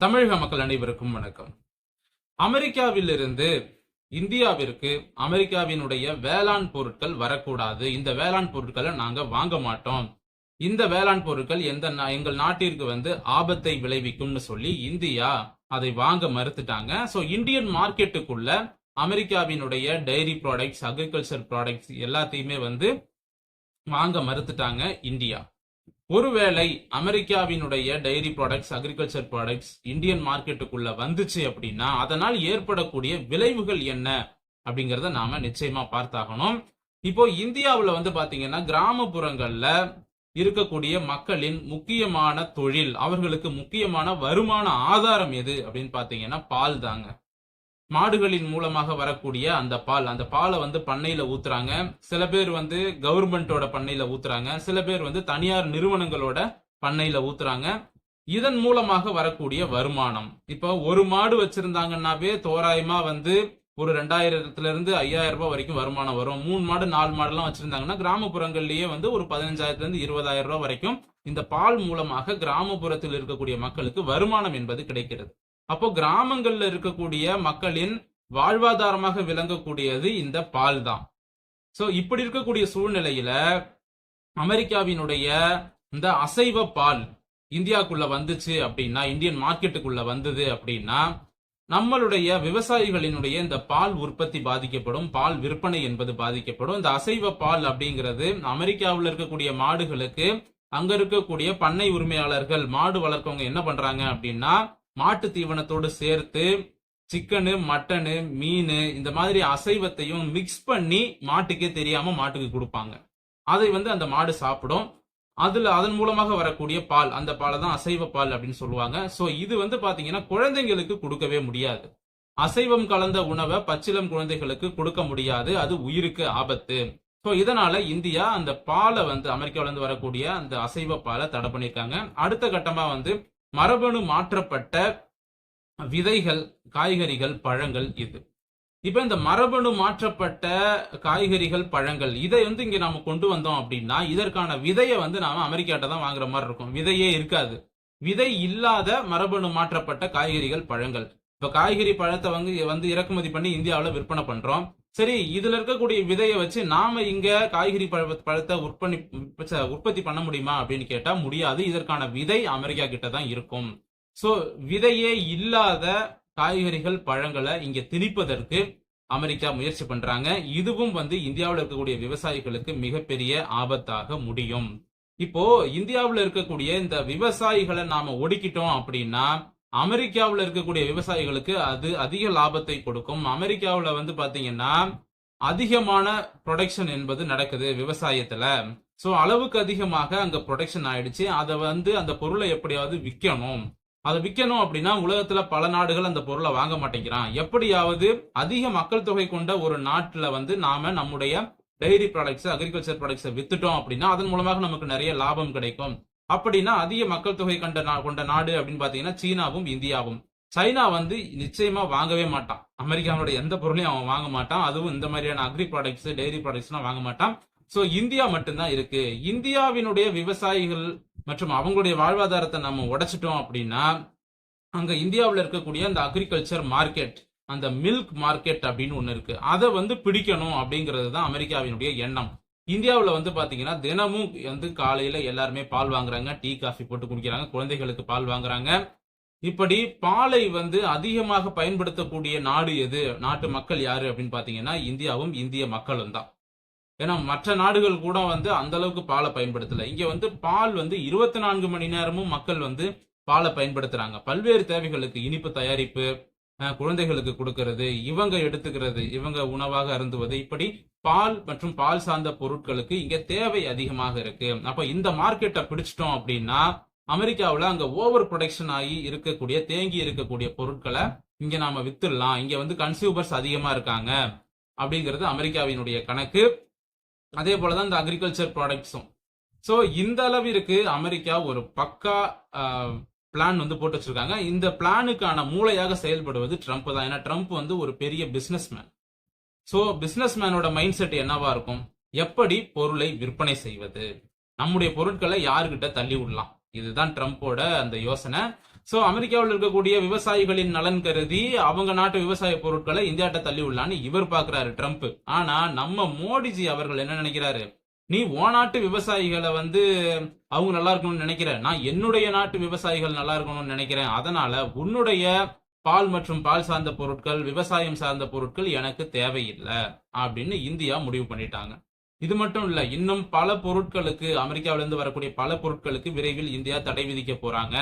தமிழக மக்கள் அனைவருக்கும் வணக்கம். அமெரிக்காவிலிருந்து இந்தியாவிற்கு அமெரிக்காவினுடைய வேளாண் பொருட்கள் வரக்கூடாது. இந்த வேளாண் பொருட்களை நாங்க வாங்க மாட்டோம். இந்த வேளாண் பொருட்கள் எந்த நா- எங்கள் நாட்டிற்கு வந்து ஆபத்தை விளைவிக்கும்னு சொல்லி இந்தியா அதை வாங்க மறுத்துட்டாங்க. ஸோ இந்தியன் மார்க்கெட்டுக்குள்ள அமெரிக்காவினுடைய டைரி ப்ராடக்ட்ஸ் அக்ரிகல்ச்சர் ப்ராடக்ட்ஸ் எல்லாத்தையுமே வந்து வாங்க மறுத்துட்டாங்க இந்தியா. ஒருவேளை அமெரிக்காவினுடைய dairy products agriculture products Indian மார்க்கெட்டுக்குள்ள வந்துச்சு அப்படின்னா அதனால் ஏற்படக்கூடிய விளைவுகள் என்ன அப்படிங்கிறத நாம நிச்சயமா பார்த்தாகணும். இப்போ இந்தியாவில் வந்து பாத்தீங்கன்னா கிராமப்புறங்கள்ல இருக்கக்கூடிய மக்களின் முக்கியமான தொழில் அவர்களுக்கு முக்கியமான வருமான ஆதாரம் எது அப்படின்னு பாத்தீங்கன்னா பால் தாங்க மாடுகளின் மூலமாக வரக்கூடிய அந்த பால். அந்த பாலை வந்து பண்ணையில ஊத்துறாங்க. சில பேர் வந்து கவர்மெண்டோட பண்ணையில ஊத்துறாங்க. சில பேர் வந்து தனியார் நிறுவனங்களோட பண்ணையில ஊத்துறாங்க. இதன் மூலமாக வரக்கூடிய வருமானம். இப்போ ஒரு மாடு வச்சிருந்தாங்கன்னாவே தோராயமா வந்து ஒரு ரெண்டாயிரத்துல இருந்து ஐயாயிரம் ரூபாய் வரைக்கும் வருமானம் வரும். மூணு மாடு நாலு மாடுலாம் வச்சிருந்தாங்கன்னா கிராமப்புறங்கள்லயே வந்து ஒரு பதினஞ்சாயிரத்துல இருந்து இருபதாயிரம் ரூபாய் வரைக்கும் இந்த பால் மூலமாக கிராமப்புறத்தில் இருக்கக்கூடிய மக்களுக்கு வருமானம் என்பது கிடைக்கிறது. அப்போ கிராமங்கள்ல இருக்கக்கூடிய மக்களின் வாழ்வாதாரமாக விளங்கக்கூடியது இந்த பால் தான் சோ இப்படி இருக்கக்கூடிய சூழ்நிலையில அமெரிக்காவினுடைய இந்த அசைவ பால் இந்தியாக்குள்ள வந்துச்சு அப்படின்னா இந்தியன் மார்க்கெட்டுக்குள்ள வந்தது அப்படின்னா நம்மளுடைய விவசாயிகளினுடைய இந்த பால் உற்பத்தி பாதிக்கப்படும் பால் விற்பனை என்பது பாதிக்கப்படும். இந்த அசைவ பால் அப்படிங்கிறது அமெரிக்காவில் இருக்கக்கூடிய மாடுகளுக்கு அங்க இருக்கக்கூடிய பண்ணை உரிமையாளர்கள் மாடு வளர்க்கவங்க என்ன பண்றாங்க அப்படின்னா மாட்டு தீவனத்தோடு சேர்த்து சிக்கனு மட்டனு மீன் இந்த மாதிரி அசைவத்தையும் மிக்ஸ் பண்ணி மாட்டுக்கே தெரியாம மாட்டுக்கு கொடுப்பாங்க. அதை வந்து அந்த மாடு சாப்பிடும். அதுல அதன் மூலமாக வரக்கூடிய பால் அந்த பாலை தான் அசைவ பால் அப்படின்னு சொல்லுவாங்க. சோ இது வந்து பாத்தீங்கன்னா குழந்தைங்களுக்கு கொடுக்கவே முடியாது. அசைவம் கலந்த உணவை பச்சிலம் குழந்தைகளுக்கு கொடுக்க முடியாது. அது உயிருக்கு ஆபத்து. சோ இதனால இந்தியா அந்த பாலை வந்து அமெரிக்காவிலருந்து வரக்கூடிய அந்த அசைவ பாலை தடை பண்ணியிருக்காங்க. அடுத்த கட்டமா வந்து மரபணு மாற்றப்பட்ட விதைகள் காய்கறிகள் பழங்கள் இது. இப்ப இந்த மரபணு மாற்றப்பட்ட காய்கறிகள் பழங்கள் இதை வந்து இங்க நாம கொண்டு வந்தோம் அப்படின்னா இதற்கான விதையை வந்து நாம அமெரிக்காட்ட தான் வாங்குற மாதிரி இருக்கும். விதையே இருக்காது. விதை இல்லாத மரபணு மாற்றப்பட்ட காய்கறிகள் பழங்கள். இப்ப காய்கறி பழத்தை வந்து வந்து இறக்குமதி பண்ணி இந்தியாவில் விற்பனை பண்றோம். சரி இதுல இருக்கக்கூடிய விதையை வச்சு நாம இங்க காய்கறி பழ பழத்தை உற்பத்தி உற்பத்தி பண்ண முடியுமா அப்படின்னு கேட்டா முடியாது. இதற்கான விதை அமெரிக்கா கிட்ட தான் இருக்கும். சோ விதையே இல்லாத காய்கறிகள் பழங்களை இங்க திணிப்பதற்கு அமெரிக்கா முயற்சி பண்றாங்க. இதுவும் வந்து இந்தியாவில் இருக்கக்கூடிய விவசாயிகளுக்கு மிகப்பெரிய ஆபத்தாக முடியும். இப்போ இந்தியாவில் இருக்கக்கூடிய இந்த விவசாயிகளை நாம ஒடுக்கிட்டோம் அப்படின்னா அமெரிக்காவில் இருக்கக்கூடிய விவசாயிகளுக்கு அது அதிக லாபத்தை கொடுக்கும். அமெரிக்காவில் வந்து பாத்தீங்கன்னா அதிகமான ப்ரொடக்ஷன் என்பது நடக்குது விவசாயத்துல. ஸோ அளவுக்கு அதிகமாக அங்க ப்ரொடக்ஷன் ஆயிடுச்சு. அதை வந்து அந்த பொருளை எப்படியாவது விற்கணும் அதை விற்கணும் அப்படின்னா உலகத்துல பல நாடுகள் அந்த பொருளை வாங்க மாட்டேங்கிறான். எப்படியாவது அதிக மக்கள் தொகை கொண்ட ஒரு நாட்டுல வந்து நாம நம்முடைய டைரி ப்ராடக்ட்ஸ் அக்ரிகல்ச்சர் ப்ராடக்ட்ஸை வித்துட்டோம் அப்படின்னா அதன் மூலமாக நமக்கு நிறைய லாபம் கிடைக்கும். அப்படின்னா அதிக மக்கள் தொகை கண்ட நா- கொண்ட நாடு அப்படின்னு பாத்தீங்கன்னா சீனாவும் இந்தியாவும். சைனா வந்து நிச்சயமா வாங்கவே மாட்டான். அமெரிக்காவோட எந்த பொருளையும் அவன் வாங்க மாட்டான். அதுவும் இந்த மாதிரியான அக்ரி ப்ராடக்ட்ஸ் டெய்ரி ப்ராடக்ட்ஸ்லாம் வாங்க மாட்டான். சோ இந்தியா மட்டும்தான் இருக்கு. இந்தியாவினுடைய விவசாயிகள் மற்றும் அவங்களுடைய வாழ்வாதாரத்தை நம்ம உடைச்சிட்டோம் அப்படின்னா அங்க இந்தியாவில் இருக்கக்கூடிய அந்த அக்ரிகல்ச்சர் மார்க்கெட் அந்த மில்க் மார்க்கெட் அப்படின்னு ஒன்று இருக்கு. அதை வந்து பிடிக்கணும் அப்படிங்கிறது தான் அமெரிக்காவினுடைய எண்ணம். இந்தியாவில் வந்து பார்த்தீங்கன்னா தினமும் வந்து காலையில் எல்லாருமே பால் வாங்குறாங்க. டீ காஃபி போட்டு குடிக்கிறாங்க. குழந்தைகளுக்கு பால் வாங்குறாங்க. இப்படி பாலை வந்து அதிகமாக பயன்படுத்தக்கூடிய நாடு எது? நாட்டு மக்கள் யாரு அப்படின்னு பார்த்தீங்கன்னா இந்தியாவும் இந்திய மக்களும் தான். ஏன்னா மற்ற நாடுகள் கூட வந்து அந்த அளவுக்கு பாலை பயன்படுத்தலை. இங்கே வந்து பால் வந்து இருபத்தி நான்கு மணி நேரமும் மக்கள் வந்து பாலை பயன்படுத்துறாங்க. பல்வேறு தேவைகளுக்கு இனிப்பு தயாரிப்பு குழந்தைகளுக்கு கொடுக்கறது இவங்க எடுத்துக்கிறது இவங்க உணவாக அருந்துவது இப்படி பால் மற்றும் பால் சார்ந்த பொருட்களுக்கு இங்க தேவை அதிகமாக இருக்கு. அப்ப இந்த மார்க்கெட்டை பிடிச்சிட்டோம் அப்படின்னா அமெரிக்காவில் அங்க ஓவர் ப்ரொடக்ஷன் ஆகி இருக்கக்கூடிய தேங்கி இருக்கக்கூடிய பொருட்களை இங்க நாம வித்துடலாம். இங்க வந்து கன்சியூமர்ஸ் அதிகமா இருக்காங்க அப்படிங்கிறது அமெரிக்காவினுடைய கணக்கு. அதே போலதான் இந்த அக்ரிகல்ச்சர் ப்ராடக்ட்ஸும் சோ இந்த அளவிற்கு அமெரிக்கா ஒரு பக்கா பிளான் வந்து போட்டு வச்சிருக்காங்க. இந்த பிளானுக்கான மூளையாக செயல்படுவது ட்ரம்ப் தான். ஏன்னா ட்ரம்ப் வந்து ஒரு பெரிய பிசினஸ் மேன் ஸோ பிசினஸ் மேனோட மைண்ட் செட் என்னவா இருக்கும்? எப்படி பொருளை விற்பனை செய்வது? நம்முடைய பொருட்களை யாருக்கிட்ட தள்ளி விடலாம்? இதுதான் ட்ரம்ப்போட அந்த யோசனை. ஸோ அமெரிக்காவில் இருக்கக்கூடிய விவசாயிகளின் நலன் கருதி அவங்க நாட்டு விவசாய பொருட்களை இந்தியாட்ட தள்ளி விடலான்னு இவர் பாக்குறாரு ட்ரம்ப் ஆனா நம்ம மோடிஜி அவர்கள் என்ன நினைக்கிறாரு? நீ ஓ நாட்டு விவசாயிகளை வந்து அவங்க நல்லா இருக்கணும்னு நினைக்கிற. நான் என்னுடைய நாட்டு விவசாயிகள் நல்லா இருக்கணும்னு நினைக்கிறேன். அதனால உன்னுடைய பால் மற்றும் பால் சார்ந்த பொருட்கள் விவசாயம் சார்ந்த பொருட்கள் எனக்கு தேவையில்லை அப்படின்னு இந்தியா முடிவு பண்ணிட்டாங்க. இது மட்டும் இல்ல இன்னும் பல பொருட்களுக்கு அமெரிக்காவிலிருந்து வரக்கூடிய பல பொருட்களுக்கு விரைவில் இந்தியா தடை விதிக்க போறாங்க.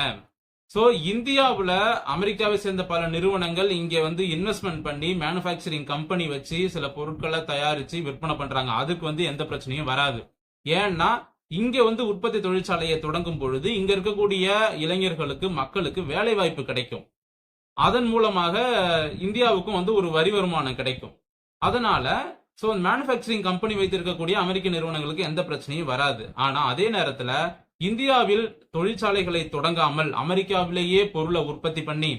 சோ இந்தியாவில் அமெரிக்காவை சேர்ந்த பல நிறுவனங்கள் இங்க வந்து இன்வெஸ்ட்மெண்ட் பண்ணி மேனுஃபேக்சரிங் கம்பெனி வச்சு சில பொருட்களை தயாரிச்சு விற்பனை பண்றாங்க. அதுக்கு வந்து எந்த பிரச்சனையும் வராது. ஏன்னா இங்க வந்து உற்பத்தி தொழிற்சாலையை தொடங்கும் பொழுது இங்க இருக்கக்கூடிய இளைஞர்களுக்கு மக்களுக்கு வேலை வாய்ப்பு கிடைக்கும். அதன் மூலமாக இந்தியாவுக்கும் வந்து ஒரு வரி வருமானம் கிடைக்கும். அதனால சோ மேனுஃபேக்சரிங் கம்பெனி வைத்திருக்கக்கூடிய அமெரிக்க நிறுவனங்களுக்கு எந்த பிரச்சனையும் வராது. ஆனா அதே நேரத்துல இந்தியாவில் தொழிற்சாலைகளை தொடங்காமல் அமெரிக்காவிலேயே பொருளை உற்பத்தி பண்ணி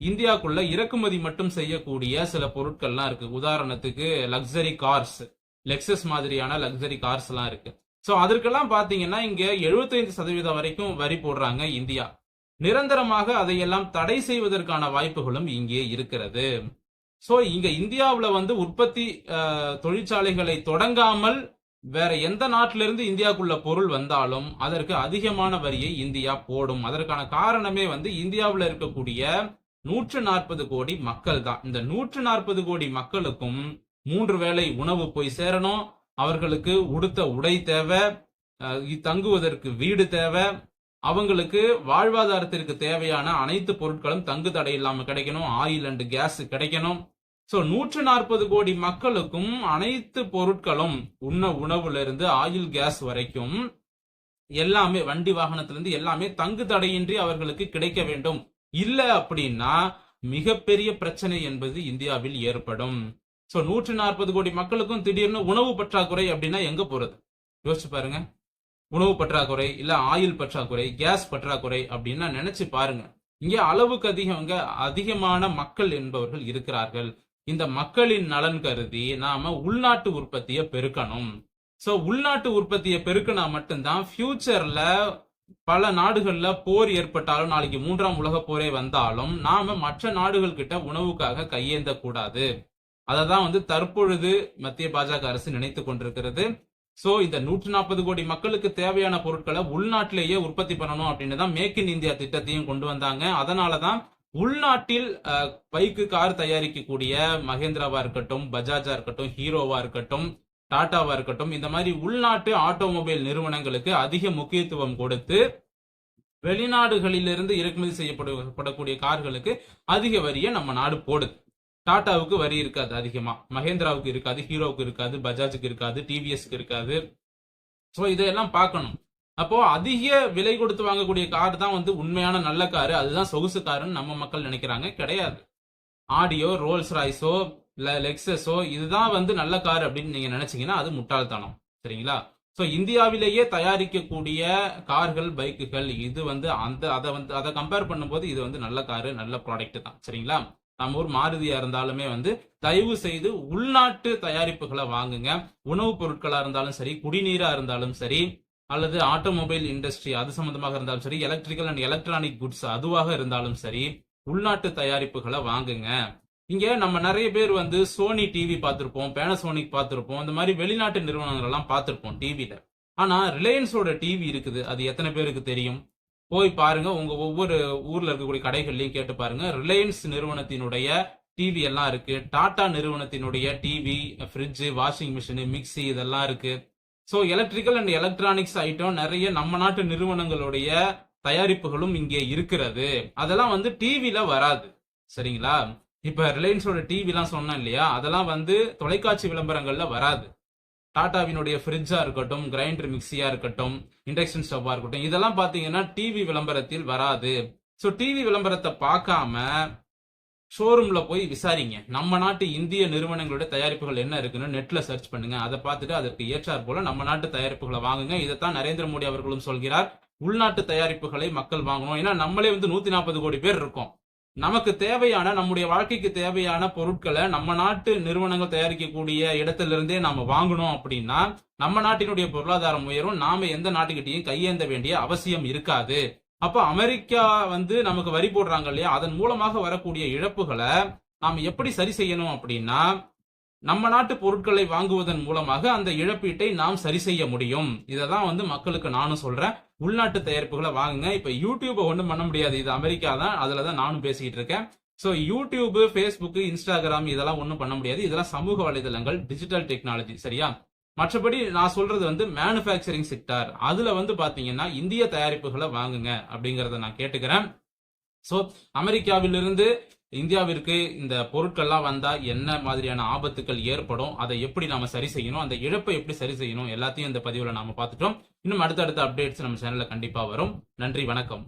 இந்தியாக்குள்ள இறக்குமதி மட்டும் செய்யக்கூடிய சில பொருட்கள்லாம் இருக்கு. உதாரணத்துக்கு லக்ஸரி கார்ஸ் லெக்ஸஸ் மாதிரியான லக்ஸரி கார்ஸ் எல்லாம் இருக்கு. ஸோ அதற்கெல்லாம் பாத்தீங்கன்னா இங்க 75% சதவீதம் வரைக்கும் வரி போடுறாங்க இந்தியா. நிரந்தரமாக அதையெல்லாம் தடை செய்வதற்கான வாய்ப்புகளும் இங்கே இருக்கிறது. ஸோ இங்க இந்தியாவில் வந்து உற்பத்தி தொழிற்சாலைகளை தொடங்காமல் வேற எந்த நாட்டில இருந்து பொருள் வந்தாலும் அதற்கு அதிகமான வரியை இந்தியா போடும். அதற்கான காரணமே வந்து இந்தியாவில் இருக்கக்கூடிய நூற்று நாற்பது கோடி மக்கள் தான். இந்த நூற்று நாற்பது கோடி மக்களுக்கும் மூன்று வேளை உணவு போய் சேரணும். அவர்களுக்கு உடுத்த உடை தேவை தங்குவதற்கு வீடு தேவை. அவங்களுக்கு வாழ்வாதாரத்திற்கு தேவையான அனைத்து பொருட்களும் தங்கு தடை இல்லாம கிடைக்கணும். ஆயில் அண்ட் கேஸ் கிடைக்கணும். சோ நூற்று நாற்பது கோடி மக்களுக்கும் அனைத்து பொருட்களும் உண்ண உணவுல இருந்து ஆயில் கேஸ் வரைக்கும் எல்லாமே வண்டி வாகனத்திலிருந்து எல்லாமே தங்கு தடையின்றி அவர்களுக்கு கிடைக்க வேண்டும். இல்ல அப்படின்னா மிகப்பெரிய பிரச்சனை என்பது இந்தியாவில் ஏற்படும். சோ நூற்று நாற்பது கோடி மக்களுக்கும் திடீர்னு உணவு பற்றாக்குறை அப்படின்னா எங்க போறது? யோசிச்சு பாருங்க. உணவு பற்றாக்குறை இல்ல ஆயில் பற்றாக்குறை கேஸ் பற்றாக்குறை அப்படின்னா நினைச்சு பாருங்க. இங்க அளவுக்கு அதிகங்க அதிகமான மக்கள் என்பவர்கள் இருக்கிறார்கள். இந்த மக்களின் நலன் கருதி நாம உள்நாட்டு உற்பத்தியை பெருக்கணும். சோ உள்நாட்டு உற்பத்தியை பெருக்கினா மட்டும்தான் ஃபியூச்சர்ல பல நாடுகள்ல போர் ஏற்பட்டாலும் நாளைக்கு மூன்றாம் உலக போரே வந்தாலும் நாம மற்ற நாடுகள் கிட்ட உணவுக்காக கையேந்த கூடாது அததான் வந்து தற்பொழுது மத்திய பாஜக அரசு நினைத்து கொண்டிருக்கிறது. சோ இந்த நூற்று நாற்பது கோடி மக்களுக்கு தேவையான பொருட்களை உள்நாட்டிலேயே உற்பத்தி பண்ணணும் அப்படின்னு தான் மேக் இன் இந்தியா திட்டத்தையும் கொண்டு வந்தாங்க. அதனாலதான் உள்நாட்டில் பைக்கு கார் தயாரிக்கக்கூடிய மகேந்திராவா இருக்கட்டும் பஜாஜா இருக்கட்டும் ஹீரோவா இருக்கட்டும் டாட்டாவா இருக்கட்டும் இந்த மாதிரி உள்நாட்டு ஆட்டோமொபைல் நிறுவனங்களுக்கு அதிக முக்கியத்துவம் கொடுத்து வெளிநாடுகளிலிருந்து இறக்குமதி செய்யப்படக்கூடிய கார்களுக்கு அதிக வரியை நம்ம நாடு போடுது. டாட்டாவுக்கு வரி இருக்காது அதிகமா. மகேந்திராவுக்கு இருக்காது ஹீரோவுக்கு இருக்காது பஜாஜுக்கு இருக்காது டிவிஎஸ்க்கு இருக்காது. ஸோ இதையெல்லாம் பார்க்கணும். அப்போ அதிக விலை கொடுத்து வாங்கக்கூடிய கார் தான் வந்து உண்மையான நல்ல காரு. அதுதான் சொகுசு காருன்னு நம்ம மக்கள் நினைக்கிறாங்க. கிடையாது. ஆடியோ ரோல்ஸ் ராய்ஸோ இல்ல லெக்ஸஸோ இதுதான் வந்து நல்ல கார் அப்படின்னு நீங்க நினைச்சீங்கன்னா அது முட்டாள்தனம். சரிங்களா? ஸோ இந்தியாவிலேயே தயாரிக்கக்கூடிய கார்கள் பைக்குகள் இது வந்து அந்த அதை வந்து அதை கம்பேர் பண்ணும்போது இது வந்து நல்ல காரு நல்ல ப்ராடக்ட் தான். சரிங்களா? நம்ம ஊர் மாருதியா இருந்தாலுமே வந்து தயவு செய்து உள்நாட்டு தயாரிப்புகளை வாங்குங்க. உணவுப் பொருட்களா இருந்தாலும் சரி குடிநீரா இருந்தாலும் சரி அல்லது ஆட்டோமொபைல் இண்டஸ்ட்ரி அது சம்பந்தமாக இருந்தாலும் சரி எலக்ட்ரிக்கல் அண்ட் எலக்ட்ரானிக் குட்ஸ் அதுவாக இருந்தாலும் சரி உள்நாட்டு தயாரிப்புகளை வாங்குங்க. இங்க நம்ம நிறைய பேர் வந்து சோனி டிவி பார்த்திருப்போம் பேனசோனிக் பார்த்திருப்போம் இந்த மாதிரி வெளிநாட்டு நிறுவனங்கள் எல்லாம் பார்த்திருப்போம் டிவியில ஆனா ரிலையன்ஸோட டிவி இருக்குது அது எத்தனை பேருக்கு தெரியும்? போய் பாருங்க உங்க ஒவ்வொரு ஊர்ல இருக்கக்கூடிய கடைகள்லயும் கேட்டு பாருங்க. ரிலையன்ஸ் நிறுவனத்தினுடைய டிவி எல்லாம் இருக்கு டாடா நிறுவனத்தினுடைய TV fridge washing machine mixie இதெல்லாம் இருக்கு. So electrical and electronics item நிறைய நம்ம நாட்டு நிறுவனங்களுடைய தயாரிப்புகளும் இங்கே இருக்கிறது. அதெல்லாம் வந்து டிவியில வராது. சரிங்களா? இப்ப ரிலையன்ஸோட டிவிலாம் சொன்னேன் இல்லையா? அதெல்லாம் வந்து தொலைக்காட்சி விளம்பரங்கள்ல வராது. டாடாவினுடைய ஃப்ரிட்ஜா இருக்கட்டும் கிரைண்டர் மிக்சியா இருக்கட்டும் இண்டக்ஷன் ஸ்டவ்வா இருக்கட்டும் இதெல்லாம் பாத்தீங்கன்னா டிவி விளம்பரத்தில் வராது. ஸோ டிவி விளம்பரத்தை பார்க்காம ஷோரூம்ல போய் விசாரிங்க. நம்ம நாட்டு இந்திய நிறுவனங்களுடைய தயாரிப்புகள் என்ன இருக்குன்னு நெட்ல சர்ச் பண்ணுங்க. அதை பார்த்துட்டு அதற்கு ஏற்றாற் போல நம்ம நாட்டு தயாரிப்புகளை வாங்குங்க. இதைத்தான் நரேந்திர மோடி அவர்களும் சொல்கிறார். உள்நாட்டு தயாரிப்புகளை மக்கள் வாங்கணும். ஏன்னா நம்மளே வந்து நூத்தி நாற்பது கோடி பேர் இருக்கோம். நமக்கு தேவையான நம்முடைய வாழ்க்கைக்கு தேவையான பொருட்களை நம்ம நாட்டு நிறுவனங்கள் தயாரிக்கக்கூடிய இடத்துல இருந்தே நாம வாங்கணும் அப்படின்னா நம்ம நாட்டினுடைய பொருளாதாரம் உயரும். நாம எந்த நாட்டுக்கிட்டையும் கையேந்த வேண்டிய அவசியம் இருக்காது. அப்ப அமெரிக்கா வந்து நமக்கு வரி போடுறாங்க இல்லையா? அதன் மூலமாக வரக்கூடிய இழப்புகளை நாம் எப்படி சரி செய்யணும் அப்படின்னா நம்ம நாட்டு பொருட்களை வாங்குவதன் மூலமாக அந்த இழப்பீட்டை நாம் சரி செய்ய முடியும். இதை தான் வந்து மக்களுக்கு நானும் சொல்றேன். உள்நாட்டு தயாரிப்புகளை வாங்குங்க. இப்ப யூடியூப்பை ஒன்றும் பண்ண முடியாது. இது அமெரிக்கா தான். அதுல தான் நானும் பேசிக்கிட்டு இருக்கேன். ஸோ யூடியூப் ஃபேஸ்புக் இன்ஸ்டாகிராம் இதெல்லாம் ஒன்றும் பண்ண முடியாது. இதெல்லாம் சமூக வலைதளங்கள் டிஜிட்டல் டெக்னாலஜி சரியா? மற்றபடி நான் சொல்றது வந்து மேனுஃபேக்சரிங் செக்டார் அதுல வந்து பாத்தீங்கன்னா இந்திய தயாரிப்புகளை வாங்குங்க அப்படிங்கறத நான் கேட்டுக்கிறேன். ஸோ அமெரிக்காவிலிருந்து இந்தியாவிற்கு இந்த பொருட்கள்லாம் வந்தா என்ன மாதிரியான ஆபத்துக்கள் ஏற்படும் அதை எப்படி நாம சரி செய்யணும் அந்த இழப்பை எப்படி சரி செய்யணும் எல்லாத்தையும் இந்த பதிவுல நாம பார்த்துட்டோம். இன்னும் அடுத்தடுத்த அப்டேட்ஸ் நம்ம சேனல்ல கண்டிப்பா வரும். நன்றி வணக்கம்.